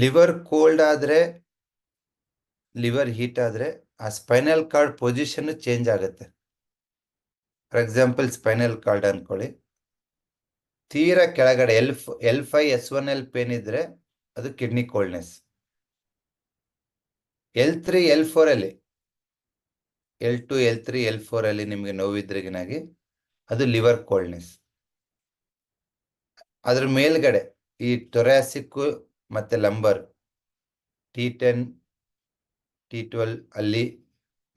Liver cold ಆದರೆ, liver heat ಆದರೆ ಆ ಸ್ಪೈನಲ್ ಕಾರ್ಡ್ ಪೊಸಿಷನ್ ಚೇಂಜ್ ಆಗುತ್ತೆ. ಫಾರ್ ಎಕ್ಸಾಂಪಲ್ ಸ್ಪೈನಲ್ ಕಾರ್ಡ್ ಅಂದ್ಕೊಳ್ಳಿ ತೀರಾ ಕೆಳಗಡೆ L L five S one L pain ಇದ್ರೆ ಅದು kidney coldness. L three L four ಅಲ್ಲಿ, L two, L three L ಫೋರಲ್ಲಿ ನಿಮಗೆ ನೋವಿದ್ರಿಗಿನಾಗಿ ಅದು ಲಿವರ್ ಕೋಲ್ಡ್ನೆಸ್. ಅದ್ರ ಮೇಲ್ಗಡೆ ಈ ಟೊರಾಸಿಕ್ ಮತ್ತೆ lumbar, T ten, T twelve ಅಲ್ಲಿ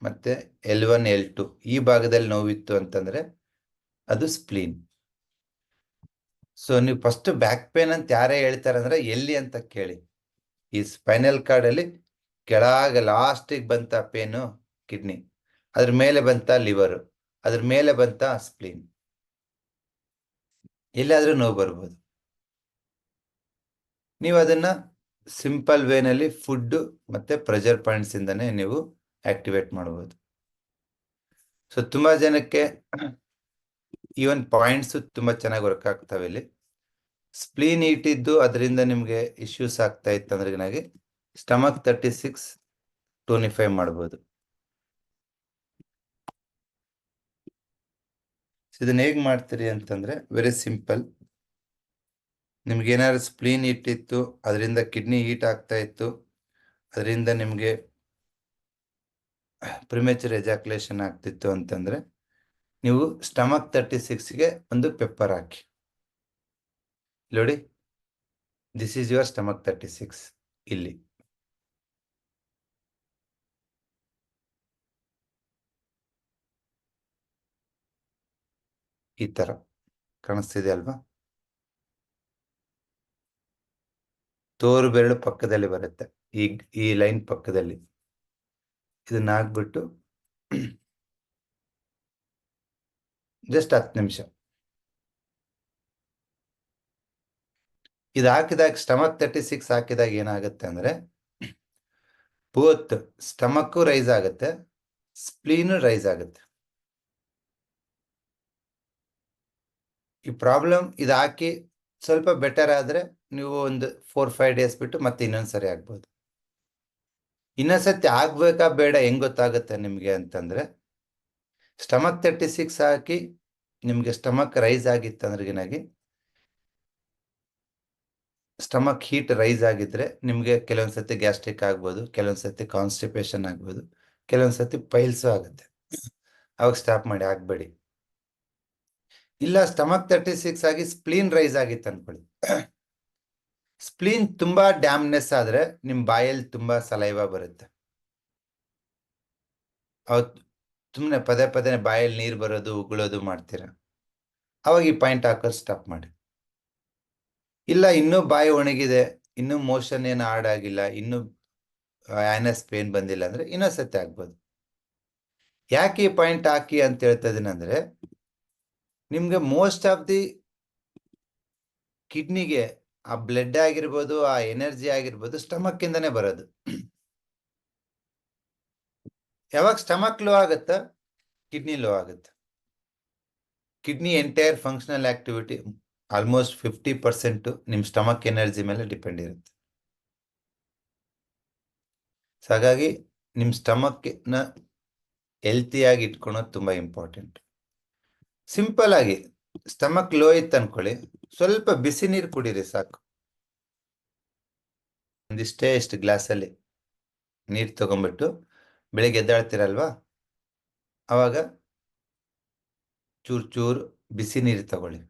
ಮತ್ತೆ ಎಲ್ ಒನ್, ಎಲ್ ಟು. ಈ ಭಾಗದಲ್ಲಿ ನೋವಿತ್ತು ಅಂತಂದ್ರೆ ಅದು ಸ್ಪ್ಲೀನ್. ಸೊ ನೀವು ಫಸ್ಟ್ ಬ್ಯಾಕ್ ಪೇನ್ ಅಂತ ಯಾರೇ ಹೇಳ್ತಾರೆ ಅಂದ್ರೆ ಎಲ್ಲಿ ಅಂತ ಕೇಳಿ. ಈ ಸ್ಪೈನಲ್ ಕಾರ್ಡ್ ಅಲ್ಲಿ ಕೆಳಗೆ ಲಾಸ್ಟಿಗೆ ಬಂತ ಪೇನು ಕಿಡ್ನಿ. ಅದ್ರ ಮೇಲೆ ಬಂತ ಲಿವರ್ ಅದ್ರ ಮೇಲೆ ಬಂತ ಸ್ಪ್ಲೀನ್ ಎಲ್ಲಾದ್ರೂ ನೋವು ಬರ್ಬೋದು. ನೀವು ಅದನ್ನ ಸಿಂಪಲ್ ವೇನಲ್ಲಿ ಫುಡ್ ಮತ್ತೆ ಪ್ರೆಷರ್ ಪಾಯಿಂಟ್ಸ್ ನೀವು ಆಕ್ಟಿವೇಟ್ ಮಾಡಬಹುದು ಸೊ ತುಂಬಾ ಜನಕ್ಕೆ ಈವನ್ ಪಾಯಿಂಟ್ಸ್ ತುಂಬಾ ಚೆನ್ನಾಗಿ ವರ್ಕ್ ಆಗ್ತವೆ ಇಲ್ಲಿ. ಸ್ಪ್ಲೀನ್ ಇಟ್ಟಿದ್ದು ಅದರಿಂದ ನಿಮಗೆ ಇಶ್ಯೂಸ್ ಆಗ್ತಾ ಇತ್ತು ಅಂದ್ರೆ ಸ್ಟಮಕ್ ತರ್ಟಿ ಸಿಕ್ಸ್ ಟೋನಿಫೈ ಮಾಡ್ಬೋದು. ಇದನ್ನ ಹೇಗ್ ಮಾಡ್ತೀರಿ ಅಂತಂದ್ರೆ ವೆರಿ ಸಿಂಪಲ್ ನಿಮ್ಗೆ ಏನಾದ್ರು ಸ್ಪ್ಲೀನ್ ಇಟ್ಟಿತ್ತು ಅದರಿಂದ ಕಿಡ್ನಿ ಹೀಟ್ ಆಗ್ತಾ ಇತ್ತು, ಅದರಿಂದ ನಿಮಗೆ ಪ್ರಿಮೇಚರ್ ಎಜಾಕ್ಯುಲೇಷನ್ ಆಗ್ತಿತ್ತು ಅಂತಂದರೆ ನೀವು ಸ್ಟಮಕ್ ತರ್ಟಿ ಸಿಕ್ಸ್ಗೆ ಒಂದು ಪೆಪ್ಪರ್ ಹಾಕಿ. ನೋಡಿ this is your stomach thirty six ಇಲ್ಲಿ. ಈ ಥರ ಕಾಣಿಸ್ತಿದೆ ಅಲ್ವಾ? ತೋರು ಬೆರಳು ಪಕ್ಕದಲ್ಲಿ ಬರುತ್ತೆ. ಈ ಈ ಲೈನ್ ಪಕ್ಕದಲ್ಲಿ. ಇದನ್ನ ಹಾಕ್ಬಿಟ್ಟು ಜಸ್ಟ್ ಹತ್ತು ನಿಮಿಷ. ಇದು ಹಾಕಿದಾಗ ಸ್ಟಮಕ್ ತರ್ಟಿ ಸಿಕ್ಸ್ ಹಾಕಿದಾಗ ಏನಾಗುತ್ತೆ ಅಂದ್ರೆ ಬೋತ್ ಸ್ಟಮಕ್ಕು ರೈಸ್ ಆಗುತ್ತೆ ಸ್ಪ್ಲೀನು ರೈಸ್ ಆಗುತ್ತೆ. ಈ ಪ್ರಾಬ್ಲಮ್ ಇದು ಹಾಕಿ ಸ್ವಲ್ಪ ಬೆಟರ್ ಆದರೆ ನೀವು ಒಂದು ಫೋರ್ ಫೈವ್ ಡೇಸ್ ಬಿಟ್ಟು ಮತ್ತೆ ಇನ್ನೊಂದ್ಸರಿ ಆಗ್ಬೋದು. ಇನ್ನೊಂದ್ಸತಿ ಆಗ್ಬೇಕಾ ಬೇಡ ಹೆಂಗ್ ಗೊತ್ತಾಗುತ್ತೆ ನಿಮಗೆ ಅಂತಂದ್ರೆ ಸ್ಟಮಕ್ ತರ್ಟಿ ಸಿಕ್ಸ್ ಹಾಕಿ ನಿಮಗೆ ಸ್ಟಮಕ್ ರೈಸ್ ಆಗಿತ್ತು ಅಂದ್ರಿಗಿನಾಗಿ ಸ್ಟಮಕ್ ಹೀಟ್ ರೈಸ್ ಆಗಿದ್ರೆ ನಿಮಗೆ ಕೆಲವೊಂದು ಸತಿ ಗ್ಯಾಸ್ಟ್ರಿಕ್ ಆಗ್ಬೋದು ಕೆಲವೊಂದ್ಸತಿ ಕಾನ್ಸ್ಟಿಪೇಷನ್ ಆಗ್ಬೋದು ಕೆಲವೊಂದ್ಸತಿ ಪೈಲ್ಸು ಆಗುತ್ತೆ. ಅವಾಗ ಸ್ಟಾಪ್ ಮಾಡಿ ಆಗ್ಬೇಡಿ. ಇಲ್ಲ ಸ್ಟಮಕ್ ತರ್ಟಿ ಸಿಕ್ಸ್ ಆಗಿ ಸ್ಪ್ಲೀನ್ ರೈಸ್ ಆಗಿತ್ತು ಅನ್ಕೊಳ್ಳಿ. ಸ್ಪ್ಲೀನ್ ತುಂಬಾ ಡ್ಯಾಮ್ನೆಸ್ ಆದ್ರೆ ನಿಮ್ ಬಾಯಲ್ಲಿ ತುಂಬಾ ಸಲೈವ ಬರುತ್ತೆ. ಅವತ್ ಸುಮ್ಮನೆ ಪದೇ ಪದೇ ಬಾಯಲ್ಲಿ ನೀರು ಬರೋದು ಉಗುಳೋದು ಮಾಡ್ತೀರ? ಅವಾಗ ಈ ಪಾಯಿಂಟ್ ಹಾಕೋದು ಸ್ಟಾಪ್ ಮಾಡಿ. ಇಲ್ಲ ಇನ್ನೂ ಬಾಯಿ ಒಣಗಿದೆ ಇನ್ನೂ ಮೋಷನ್ ಏನು ಆಗಿಲ್ಲ ಇನ್ನೂ ಆ್ಯನಸ್ ಪೇನ್ ಬಂದಿಲ್ಲ ಅಂದ್ರೆ ಇನ್ನೊಂದ್ಸತಿ ಆಗ್ಬೋದು. ಯಾಕೆ ಈ ಪಾಯಿಂಟ್ ಹಾಕಿ ಅಂತ ಹೇಳ್ತಾ ಇದೀನಿ ಅಂದ್ರೆ ನಿಮ್ಗೆ ಮೋಸ್ಟ್ ಆಫ್ ದಿ ಕಿಡ್ನಿಗೆ ಆ ಬ್ಲಡ್ ಆಗಿರ್ಬೋದು, ಆ ಎನರ್ಜಿ ಆಗಿರ್ಬೋದು ಸ್ಟಮಕ್ ಇಂದಾನೆ ಬರೋದು. ಯಾವಾಗ ಸ್ಟಮಕ್ ಲೋ ಆಗುತ್ತ ಕಿಡ್ನಿ ಲೋ ಆಗುತ್ತೆ. Kidney entire functional activity almost fifty percent ನಿಮ್ ಸ್ಟಮಕ್ ಎನರ್ಜಿ ಮೇಲೆ ಡಿಪೆಂಡ್ ಇರುತ್ತೆ. ಹಾಗಾಗಿ ನಿಮ್ ಸ್ಟಮಕ್ನ ಹೆಲ್ತಿಯಾಗಿ ಇಟ್ಕೊಳೋದು ತುಂಬಾ ಇಂಪಾರ್ಟೆಂಟ್ ಸಿಂಪಲ್ ಆಗಿ ಸ್ಟಮಕ್ ಲೋ ಇತ್ತು ಅನ್ಕೊಳ್ಳಿ ಸ್ವಲ್ಪ ಬಿಸಿ ನೀರು ಕುಡೀರಿ ಸಾಕು. ಒಂದಿಷ್ಟೇ ಇಷ್ಟು ಗ್ಲಾಸಲ್ಲಿ ನೀರು ತಗೊಂಡ್ಬಿಟ್ಟು ಬೆಳಿಗ್ಗೆ ಎದ್ದಾಳ್ತಿರಲ್ವಾ? ಅವಾಗ ಚೂರ್ ಚೂರು ಬಿಸಿ ನೀರು ತಗೊಳ್ಳಿ.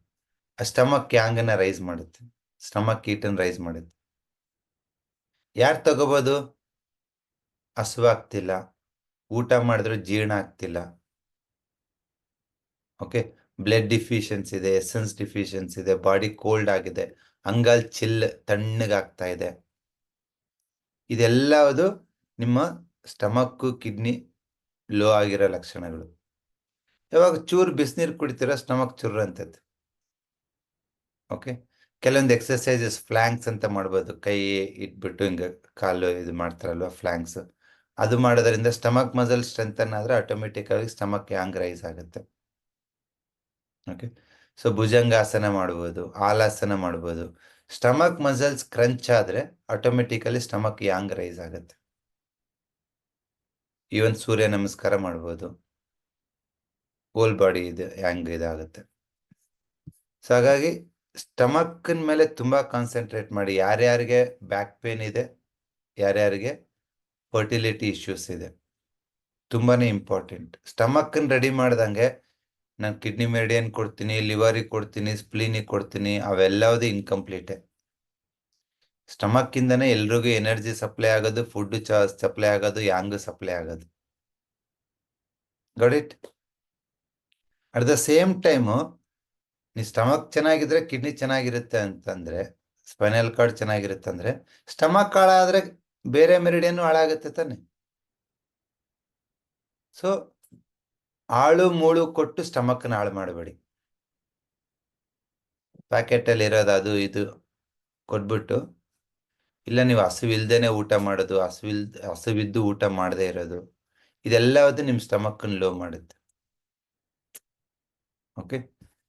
ಆ ಸ್ಟಮಕ್ ಯಾಂಗನ್ನ ರೈಸ್ ಮಾಡುತ್ತೆ. ಸ್ಟಮಕ್ ಹೀಟನ್ ರೈಸ್ ಮಾಡುತ್ತೆ. ಯಾರು ತಗೋಬೋದು? ಹಸುವಾಗ್ತಿಲ್ಲ. ಊಟ ಮಾಡಿದ್ರು ಜೀರ್ಣ ಆಗ್ತಿಲ್ಲ. ಓಕೆ ಬ್ಲಡ್ ಡಿಫಿಷಿಯನ್ಸ್ ಇದೆ ಎಸೆನ್ಸ್ ಡಿಫಿಷಿಯನ್ಸ್ ಇದೆ ಬಾಡಿ ಕೋಲ್ಡ್ ಆಗಿದೆ, ಅಂಗಾಲ್ ಚಿಲ್ ತಣ್ಣಗಾಗ್ತಾ ಇದೆ. ಇದೆಲ್ಲದು ನಿಮ್ಮ ಸ್ಟಮಕ್ ಕಿಡ್ನಿ ಲೋ ಆಗಿರೋ ಲಕ್ಷಣಗಳು. ಯಾವಾಗ ಚೂರು ಬಿಸಿನೀರು ಕುಡಿತೀರ ಸ್ಟಮಕ್ ಚುರ್ ಅಂತದ್ದು ಓಕೆ ಕೆಲವೊಂದು ಎಕ್ಸರ್ಸೈಸಸ್ ಫ್ಲ್ಯಾಂಕ್ಸ್ ಅಂತ ಮಾಡ್ಬೋದು. ಕೈ ಇಟ್ಬಿಟ್ಟು ಹಿಂಗೆ ಕಾಲು ಇದು ಮಾಡ್ತಾರಲ್ವ ಫ್ಲ್ಯಾಂಕ್ಸ್ ಅದು ಮಾಡೋದ್ರಿಂದ ಸ್ಟಮಕ್ ಮಸಲ್ ಸ್ಟ್ರೆಂಥನ್ ಆದರೆ ಆಟೋಮೆಟಿಕ್ ಆಗಿ ಸ್ಟಮಕ್ ಯಾಂಗ್ ರೈಸ್ ಆಗುತ್ತೆ. ಓಕೆ ಸೊ ಭುಜಂಗಾಸನ ಮಾಡ್ಬೋದು, ಆಲಾಸನ ಮಾಡ್ಬೋದು. ಸ್ಟಮಕ್ ಮಸಲ್ಸ್ ಕ್ರಂಚ್ ಆದ್ರೆ ಆಟೋಮೆಟಿಕಲಿ ಸ್ಟಮಕ್ ಯಾಂಗ್ ರೈಸ್ ಆಗುತ್ತೆ. ಈವನ್ ಸೂರ್ಯ ನಮಸ್ಕಾರ ಮಾಡ್ಬೋದು. ಹೋಲ್ ಬಾಡಿ ಇದು ಯಾಂಗ್ ಇದಾಗುತ್ತೆ. ಸೊ ಹಾಗಾಗಿ ಸ್ಟಮಕ್ನ ಮೇಲೆ ತುಂಬಾ ಕಾನ್ಸಂಟ್ರೇಟ್ ಮಾಡಿ, ಯಾರ್ಯಾರಿಗೆ ಬ್ಯಾಕ್ ಪೇನ್ ಇದೆ, ಯಾರ್ಯಾರಿಗೆ ಫರ್ಟಿಲಿಟಿ ಇಶ್ಯೂಸ್ ಇದೆ, ತುಂಬಾನೇ ಇಂಪಾರ್ಟೆಂಟ್ ಸ್ಟಮಕ್ನ ರೆಡಿ ಮಾಡ್ದಂಗೆ ನಾನು ಕಿಡ್ನಿ ಮೆರಿಡಿಯನ್ ಕೊಡ್ತೀನಿ ಲಿವರಿಗೆ ಕೊಡ್ತೀನಿ ಸ್ಪ್ಲೀನಿಗೆ ಕೊಡ್ತೀನಿ ಅವೆಲ್ಲವುದೇ ಇನ್ಕಂಪ್ಲೀಟೇ ಸ್ಟಮಕ್ ಇಂದನೇ ಎಲ್ರಿಗೂ ಎನರ್ಜಿ ಸಪ್ಲೈ ಆಗೋದು ಫುಡ್ ಸಪ್ಲೈ ಆಗೋದು ಯಾಂಗ್ ಸಪ್ಲೈ ಆಗೋದು. Got it at the same time ನೀ ಸ್ಟಮಕ್ ಚೆನ್ನಾಗಿದ್ರೆ ಕಿಡ್ನಿ ಚೆನ್ನಾಗಿರುತ್ತೆ ಅಂತಂದ್ರೆ ಸ್ಪೈನಲ್ ಕಾರ್ಡ್ ಚೆನ್ನಾಗಿರುತ್ತೆ ಅಂದ್ರೆ ಸ್ಟಮಕ್ ಹಾಳಾದ್ರೆ ಬೇರೆ ಮೆರಿಡಿಯನ್ನು ಹಾಳಾಗುತ್ತೆ ತಾನೆ. ಸೊ ಆಳು ಮೂಳು ಕೊಟ್ಟು ಸ್ಟಮಕ್ನ ಹಾಳು ಮಾಡಬೇಡಿ. ಪ್ಯಾಕೆಟಲ್ಲಿ ಇರೋದು ಅದು ಇದು ಕೊಟ್ಬಿಟ್ಟು, ಇಲ್ಲ ನೀವು ಹಸುವಿಲ್ದೇನೆ ಊಟ ಮಾಡೋದು, ಹಸುವಿಲ್, ಹಸುವಿದ್ದು ಊಟ ಮಾಡದೇ ಇರೋದು ಇದೆಲ್ಲವದು ನಿಮ್ಮ ಸ್ಟಮಕ್ಕನ್ನು ಲೋ ಮಾಡುತ್ತೆ. ಓಕೆ?